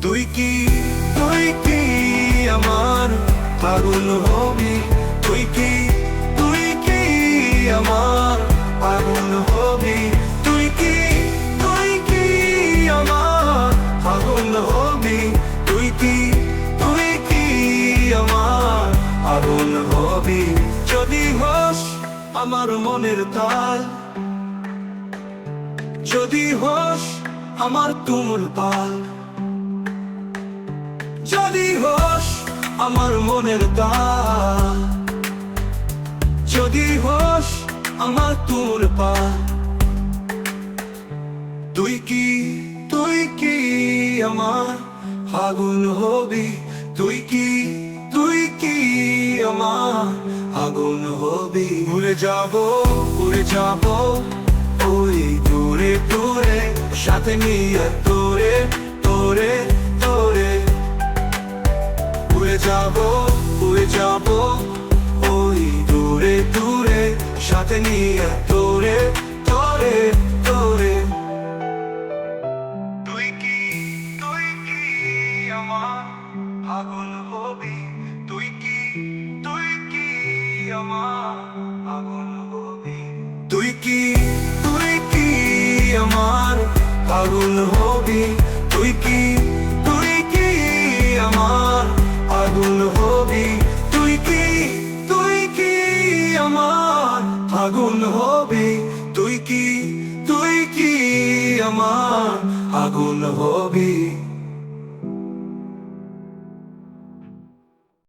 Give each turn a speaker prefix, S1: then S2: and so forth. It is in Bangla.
S1: কি, তুই কি আমার পাগল হবি? তুই কি তুই কি আমার পাগল হবি? তুই কি তুই কি আমার পাগল হবি? তুই কি তুই কি আমার পাগল হবি? যদি হস আমার মনের তাল, যদি হস আমার তুমুল পাল। আমার মনের যদি হস আমার তুমুল পাল তুই কি তুই কি আমার আগুন হবি? তুই কি তুই কি আমার আগুন হবি? উড়ে যাব উড়ে যাব, ওই দূরে দূরে, সাথে নিয়ে তোরে তোরে তোরে যাব উড়ে যাব। ওই দূরে দূরে, সাথে নিয়ে তোরে তোরে তোরে তুই কি তুই কি আমার আগুন হবি? তুই কি তুই কি আমার আগুন হবি? তুই কি আগুন হবে। তুই কি? তুই কি আমার আগুন হবি?